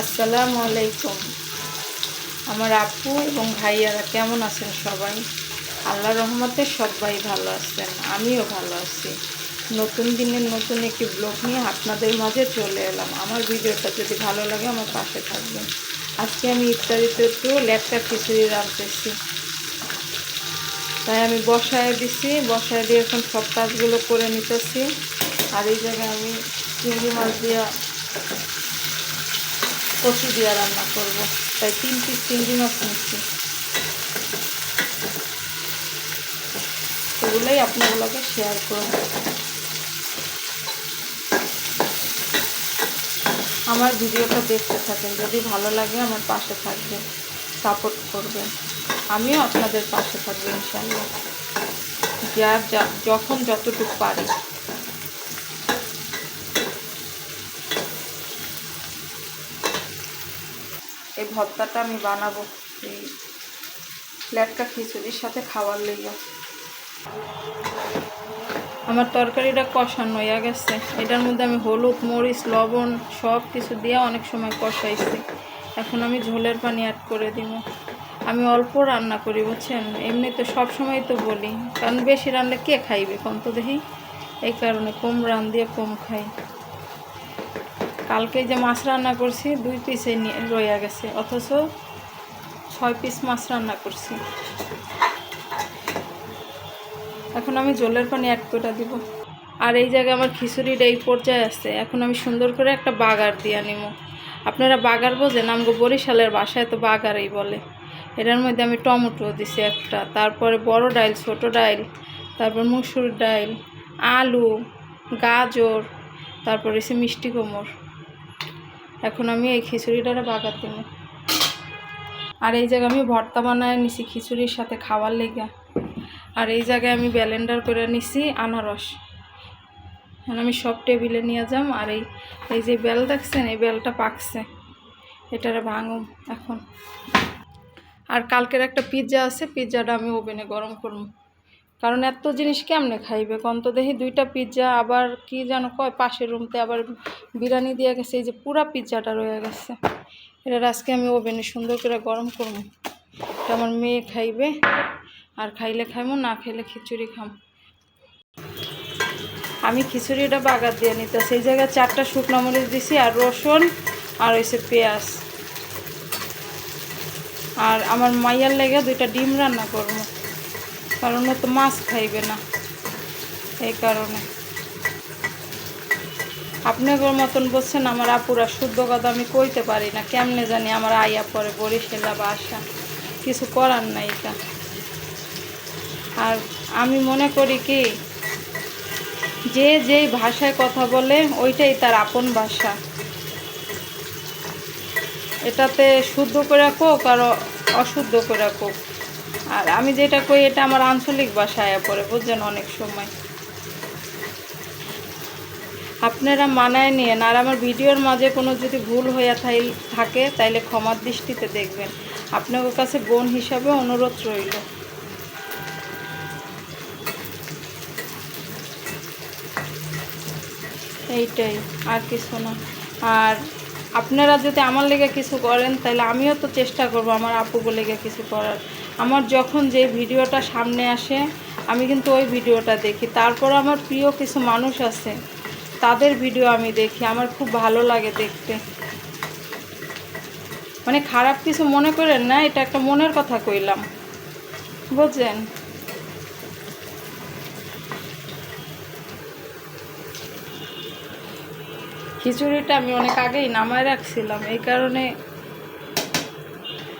আসসালামু আলাইকুম। আমার আপু এবং ভাইয়ারা কেমন আছেন সবাই? আল্লাহ রহমতে সবাই ভালো আছেন, আমিও ভালো আছি। নতুন দিনের নতুন একটি ব্লগ নিয়ে আপনাদের মাঝে চলে এলাম। আমার ভিডিওটা যদি ভালো লাগে আমার পাশে থাকবেন। আজকে আমি ইত্যাদিতে একটু ল্যাপটা খিচুড়ি রাখতেছি তাই আমি বসায় দিছি, বসায় দিয়ে এখন সব কাজগুলো করে নিতেছি। আর এই জায়গায় আমি চিংড়ি মাছ দিয়ে কচু দিয়ে রান্না করব। তাই তিন পিস চিংড়ি মাছ নিচ্ছি। সেগুলোই আপনাগুলোকে শেয়ার করব। আমার ভিডিওটা দেখতে থাকেন, যদি ভালো লাগে আমার পাশে থাকবেন সাপোর্ট করবেন। আমিও আপনাদের পাশে থাকব ইনশাল্লাহ যা, যখন যতটুকু পারি। এই ভর্তাটা আমি বানাবো। এই ল্যাটকা খিচুড়ির সাথে খাওয়ার লেগে। আমার তরকারিটা কষানো হয়ে গেছে। এটার মধ্যে আমি হলুদ, মরিচ, লবণ সব কিছু দিয়ে অনেক সময় কষাইছি। এখন আমি ঝোলের পানি অ্যাড করে দিব। আমি অল্প রান্না করি, বুঝছেন? এমনি তো সব সময় তো বলি। কারণ বেশি রান্না কে খাইবে, কম তো দেখি। এই কারণে কম রান দিয়ে কম খাই। কালকে যে মাছ রান্না করছি, দুই পিসে নিয়ে রয়ে গেছে, অথচ ছয় পিস মাছ রান্না করছি। এখন আমি জলের পানি অ্যাড করে দিব। আর এই জায়গায় আমার খিচুড়ির এই পর্যায়ে আছে এখন আমি সুন্দর করে একটা বাগার দিয়ে নিব আপনারা বাগার বোঝেন, আমগো বরিশালের বাসায় তো বাগারই বলে। এটার মধ্যে আমি টমেটো দিছি একটা, তারপরে বড় ডাইল, ছোট ডাইল, তারপর মুসুর ডাইল, আলু, গাজর, তারপর এসে মিষ্টি কোমর এখন আমি এই খিচুড়িটা বাগার দিব আর এই জায়গায় আমি ভর্তা বানায় নিছি খিচুড়ির সাথে খাওয়ার লেগে। আর এই জায়গায় আমি ব্যালেন্ডার করে নিছি আনারস। এখন আমি সব টেবিলে নিয়ে যাম আর এই এই যে বেল দেখছেন, এই বেলটা পাকছে। এটারে ভাঙুম এখন। আর কালকের একটা পিৎজা আছে পিৎজাটা আমি ওভেনে গরম করব। কারণ এত জিনিস কেমনে খাইবে? কন তো দেখি দুইটা পিৎজা আবার কি যেন কয়, পাশের রুমতে আবার বিরিয়ানি দিয়ে গেছে, এই যে পুরা পিৎজাটা রয়ে গেছে। এটা আজকে আমি ওভেনে সুন্দর করে গরম করব। এটা আমার মেয়ে খাইবে, আর খাইলে খাইমো, না খাইলে খিচুড়ি খাম। আমি খিচুড়িটা বাগার দিয়ে নিতে সেই জায়গায় চারটা শুকনো মরিচ দিছি, আর রসুন, আর হয়েছে পেঁয়াজ। আর আমার মাইয়ার লেগে দুইটা ডিম রান্না করব। কারণ ও তো মাছ খাইবে না। এই কারণে। আপনাদের মতন বলছেন, আমার আপুরা শুদ্ধ কথা আমি কইতে পারি না। কেমনে জানি আমার আইয়া পরে বরিশালা বা আসা। কিছু করার নাই এটা। আর আমি মনে করি কি, যে যেই ভাষায় কথা বলে, ওইটাই তার আপন ভাষা। এটাতে শুদ্ধ করে কোক আর অশুদ্ধ করে কোক। আর আমি যেটা কই, এটা আমার আঞ্চলিক ভাষায় পড়ে, বুঝছেন? অনেক সময়। আপনারা মানায় নিয়েন, আর আমার ভিডিওর মাঝে কোনো যদি ভুল হইয়া থাই- থাকে, তাইলে ক্ষমার দৃষ্টিতে দেখবেন। আপনার কাছে বোন হিসাবে অনুরোধ রইল। এইটাই, আর কিছু না। আর আপনারা যদি আমার লেগে কিছু করেন তাহলে আমিও তো চেষ্টা করব আমার আপুকে লেগে কিছু করার। আমার যখন যে ভিডিওটা সামনে আসে, আমি কিন্তু ওই ভিডিওটা দেখি। তারপর আমার প্রিয় কিছু মানুষ আছে, তাদের ভিডিও আমি দেখি। আমার খুব ভালো লাগে দেখতে। মানে খারাপ কিছু মনে করেন না, এটা একটা মনের কথা কইলাম। বুঝলেন খিচুড়িটা আমি অনেক আগেই নামায় রাখছিলাম, এই কারণে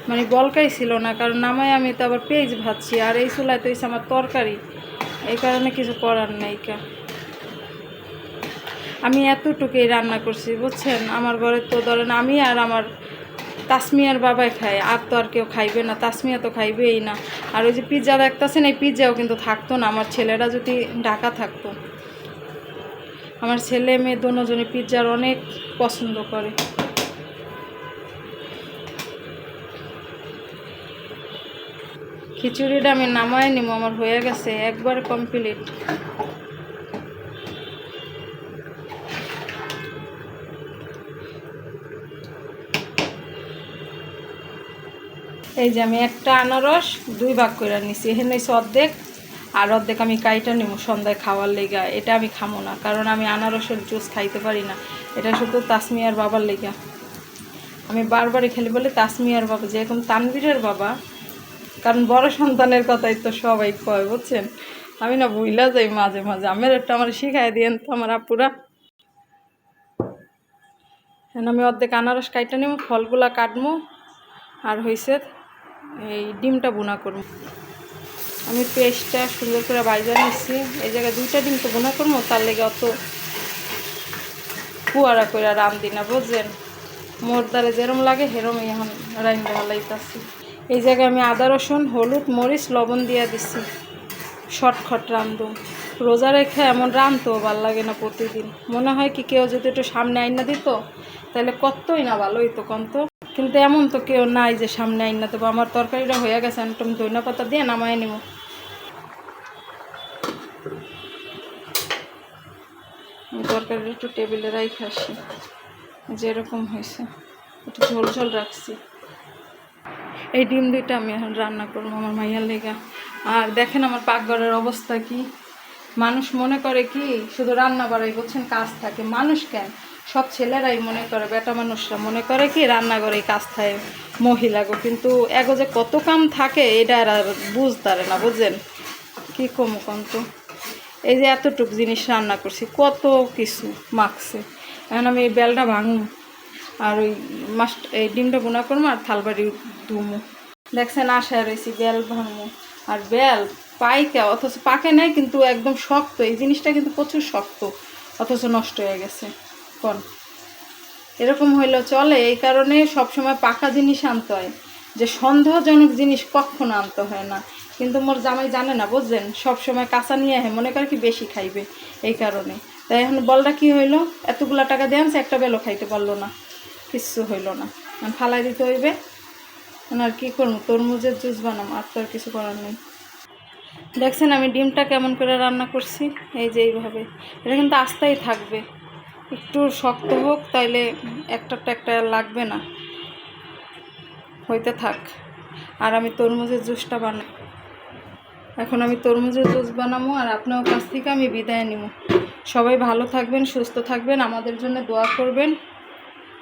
মানে বলকাই ছিল না, কারণ নামায় আমি তো আবার পেঁয়াজ ভাজছি আর এই চুলায় তো আমার তরকারি। এই কারণে কিছু করার নেই কা। আমি এতটুকুই রান্না করছি, বুঝছেন? আমার ঘরে তো ধরেন আমি আর আমার তাসমিয়ার বাবাই খায়, আর তো আর কেউ খাইবে না, তাসমিয়া তো খাইবেই না। আর ওই যে পিৎজা দেখতেছেন, এই পিৎজাও কিন্তু থাকতো না, আমার ছেলেরা যদি ঢাকা থাকতো। আমার ছেলে মেয়ে দুজনে পিৎজার অনেক পছন্দ করে। খিচুড়িটা আমি নামায় নিব আমার হয়ে গেছে একবার কমপ্লিট এই যে আমি একটা আনারস, দুই ভাগ করে নিছি। এখানে হইছে অর্ধেক, আর অর্ধেক আমি কাইটা নিব সন্ধ্যায় খাওয়ার লেগা। এটা আমি খামো না, কারণ আমি আনারসের জুস খাইতে পারি না। এটা শুধু তাসমিয়ার বাবার লেগা। আমি বারবারই খেলি বলে তাসমিয়ার বাবা, যেরকম তানবীরের বাবা কারণ বড় সন্তানের কথাই তো সবাই কয়, বুঝছেন? আমি না ভুইলা যাই মাঝে মাঝে। আমার একটা আমার শিখাই দিয়েন তো আমার আপুরা। এখন আমি অর্ধেক আনারস কাইটা নিব ফলগুলা কাটবো আর হয়েছে এই ডিমটা বোনা করব আমি পেস্টটা সুন্দর করে বাইজা নিচ্ছি এই জায়গায় দুইটা ডিম তো বোনা করব তার লেগে অত কুয়ারা করে রাম দিনা বুঝছেন? মোর দ্বারে যেরম লাগে হেরমই এখন রাইন ভালাইতাছি এই জায়গায় আমি আদা, রসুন, হলুদ, মরিচ, লবণ দিয়া দিছি। শর্টখট রান্ধু রোজা রেখে এমন রান্ধতো ভালো লাগে না প্রতিদিন। মনে হয় কি কেউ যদি একটু সামনে আইনা দিত, তাহলে কতই না ভালো হইতো কন্ত কিন্তু এমন তো কেউ নাই যে সামনে আইনা দেবো। আমার তরকারিটা হয়ে গেছে, আমি তুমি ধনিয়া পাতা দিয়ে নামায় নিব। তরকারিটা একটু টেবিলে রাইখে আসি। যেরকম হয়েছে একটু ঝোল ঝোল রাখছি। এই ডিম দুইটা আমি এখন রান্না করব আমার মাইয়ার লেগা। আর দেখেন আমার পাকঘরের অবস্থা কি। মানুষ মনে করে কি, শুধু রান্না বাড়াই বলছেন, কাজ থাকে। মানুষ কেন? সব ছেলেরাই মনে করে, বেটা মানুষরা মনে করে কি রান্নাঘরেই কাজ থাকে মহিলাগো কিন্তু এগো যে কত কাম থাকে, এটা আর বুঝতারে না, বুঝছেন? কি কম কন্ত এই যে এতটুক জিনিস রান্না করছি, কত কিছু মাখছে। এখন আমি এই বেলটা ভাঙু আর ওই মাছ এই ডিমটা বোনা করব আর থালবাড়ি ধুমু। দেখছেন আশায় রয়েছি বেল ভাঙবো আর বেল পাইকে, অথচ পাকে নাই কিন্তু একদম শক্ত। এই জিনিসটা কিন্তু প্রচুর শক্ত, অথচ নষ্ট হয়ে গেছে। কোন? এরকম হইলেও চলে। এই কারণে সবসময় পাকা জিনিস আনতে হয়। যে সন্দেহজনক জিনিস কখনো আনতে হয় না। কিন্তু মোর জামাই জানে না, বুঝলেন? সবসময় কাঁচা নিয়ে আহে মনে করে কি বেশি খাইবে। এই কারণে। তাই এখন বলটা কি হইল? এতগুলা টাকা দিয়ে আনছে, একটা বেলও খাইতে পারল না। কিচ্ছু হইল না। এখন ফালাই দিতে হইবে। আর কী করব? তরমুজের জুস বানাম আর তো আর কিছু করার নেই। দেখছেন আমি ডিমটা কেমন করে রান্না করছি? এই যে এইভাবে। এটা কিন্তু আস্তাই থাকবে। একটু শক্ত হোক, তাইলে একটা একটা লাগবে না। হইতে থাক। আর আমি তরমুজের জুসটা বানাই এখন আমি তরমুজের জুস বানাবো, আর আপনার কাছ থেকে আমি বিদায় নিব। সবাই ভালো থাকবেন, সুস্থ থাকবেন। আমাদের জন্য দোয়া করবেন।